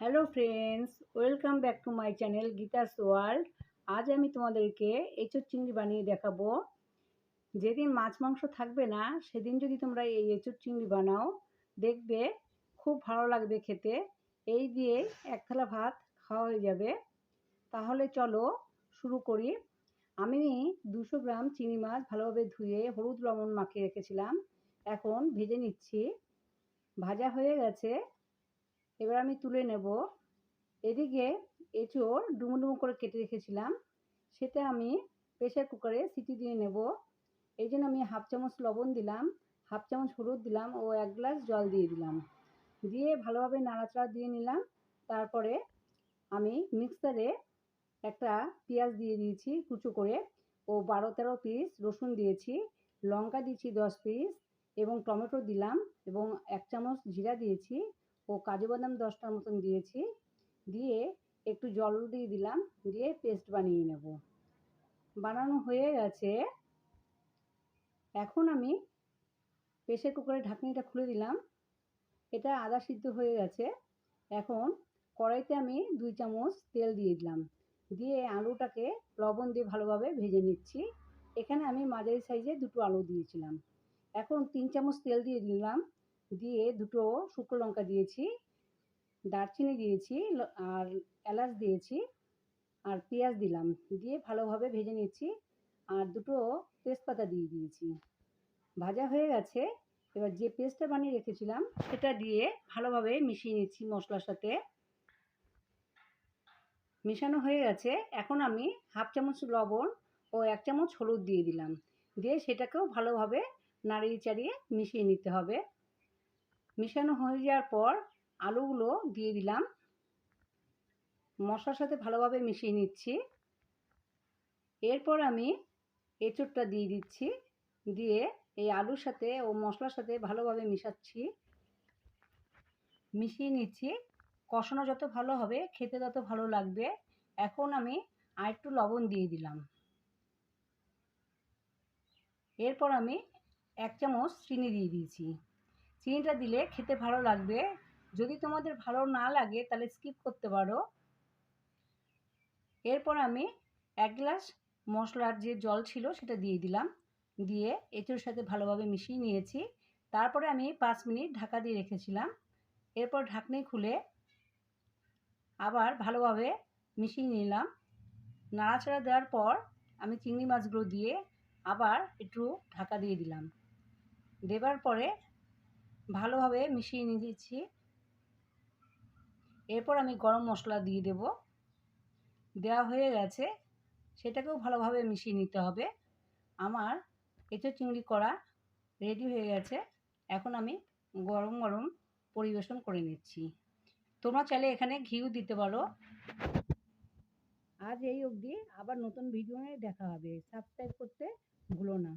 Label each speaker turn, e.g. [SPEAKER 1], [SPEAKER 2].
[SPEAKER 1] Hello friends, welcome back to my channel Gita's world. আজ আমি তোমাদেরকে এঁচোর চিংড়ি বানিয়ে দেখাবো। যেদিন মাছ মাংস থাকবে না, সেদিন যদি তোমরা এই এঁচোর চিংড়ি বানাও, দেখবে খুব ভালো লাগবে খেতে। এই দিয়ে এক থালা ভাত খাওয়া হয়ে যাবে। তাহলে চলো শুরু করি। আমি দুশো গ্রাম চিংড়ি মাছ ভালোভাবে ধুয়ে হলুদ লবণ মাখিয়ে রেখেছিলাম। এখন ভেজে নিচ্ছি। ভাজা হয়ে গেছে। এবার আমি তুলে নেব। এদিকে এঁচোড় ডুমো ডুমো করে কেটে রেখেছিলাম। সেটা আমি প্রেশার কুকারে সিটি দিয়ে নেব। এই জন্য আমি হাফ চামচ লবণ দিলাম, হাফ চামচ হলুদ দিলাম ও এক গ্লাস জল দিয়ে দিলাম। দিয়ে ভালোভাবে নাড়াচাড়া দিয়ে নিলাম। তারপরে আমি মিক্সারে একটা পেঁয়াজ দিয়ে দিয়েছি কুচো করে। ও বারো তেরো পিস রসুন দিয়েছি, লঙ্কা দিয়েছি দশ পিস এবং টমেটো দিলাম এবং এক চামচ জিরা দিয়েছি। ও কাজু বাদাম দশটার মতন দিয়েছি। দিয়ে একটু জল দিয়ে দিলাম, দিয়ে পেস্ট বানিয়ে নেব। বানানো হয়ে গেছে। এখন আমি প্রেশার কুকারের ঢাকনিটা খুলে দিলাম। এটা আদা সিদ্ধ হয়ে গেছে। এখন কড়াইতে আমি দুই চামচ তেল দিয়ে দিলাম। দিয়ে আলুটাকে লবণ দিয়ে ভালোভাবে ভেজে নিচ্ছি। এখানে আমি মাঝারি সাইজে দুটো আলু দিয়েছিলাম। এখন তিন চামচ তেল দিয়ে দিলাম। দিয়ে দুটো শুকনো লঙ্কা দিয়েছি, দারচিনি দিয়েছি আর এলাচ দিয়েছি, আর পেঁয়াজ দিলাম, দিয়ে ভালোভাবে ভেজে নিচ্ছি, আর দুটো তেজপাতা দিয়ে দিয়েছি। ভাজা হয়ে গেছে, এবার যে পেস্টটা বানিয়ে রেখেছিলাম, সেটা দিয়ে ভালোভাবে মিশিয়ে নিচ্ছি মশলার সাথে। মেশানো হয়ে গেছে, এখন আমি হাফ চামচ লবণ ও এক চামচ হলুদ দিয়ে দিলাম, দিয়ে সেটাকেও ভালোভাবে নাড়িয়ে চাড়িয়ে মিশিয়ে নিতে হবে। মেশানো হয়ে যাওয়ার পর আলুগুলো দিয়ে দিলাম। মশলার সাথে ভালোভাবে মিশিয়ে নিচ্ছি। এরপর আমি এঁচোড়টা দিয়ে দিচ্ছি। দিয়ে এই আলুর সাথে ও মশলার সাথে ভালোভাবে মিশাচ্ছি। মিশিয়ে নিচ্ছি। কষানো যত ভালো হবে, খেতে তত ভালো লাগবে। এখন আমি আর একটু লবণ দিয়ে দিলাম। এরপর আমি এক চামচ চিনি দিয়ে দিয়েছি। চিনিটা দিলে খেতে ভালো লাগবে। যদি তোমাদের ভালো না লাগে, তাহলে স্কিপ করতে পারো। এরপর আমি এক গ্লাস মশলার যে জল ছিল, সেটা দিয়ে দিলাম। দিয়ে এঁচোর সাথে ভালোভাবে মিশিয়ে নিয়েছি। তারপরে আমি পাঁচ মিনিট ঢাকা দিয়ে রেখেছিলাম। এরপর ঢাকনি খুলে আবার ভালোভাবে মিশিয়ে নিলাম। নাড়াচাড়া দেওয়ার পর আমি চিংড়ি মাছগুলো দিয়ে আবার একটু ঢাকা দিয়ে দিলাম। দেবার পরে ভালোভাবে মিশিয়ে নিয়ে দিচ্ছি এরপর আমি গরম মশলা দিয়ে দেব। দেওয়া হয়ে গেছে। সেটাকেও ভালোভাবে মিশিয়ে নিতে হবে। আমার এঁচো চিংড়ি করা রেডি হয়ে গেছে। এখন আমি গরম গরম পরিবেশন করে নিচ্ছি। তোমরা চাইলে এখানে ঘিউ দিতে পারো। আজ এই অবধি। আবার নতুন ভিডিও নিয়ে দেখা হবে। সাবস্ক্রাইব করতে ভুলো না।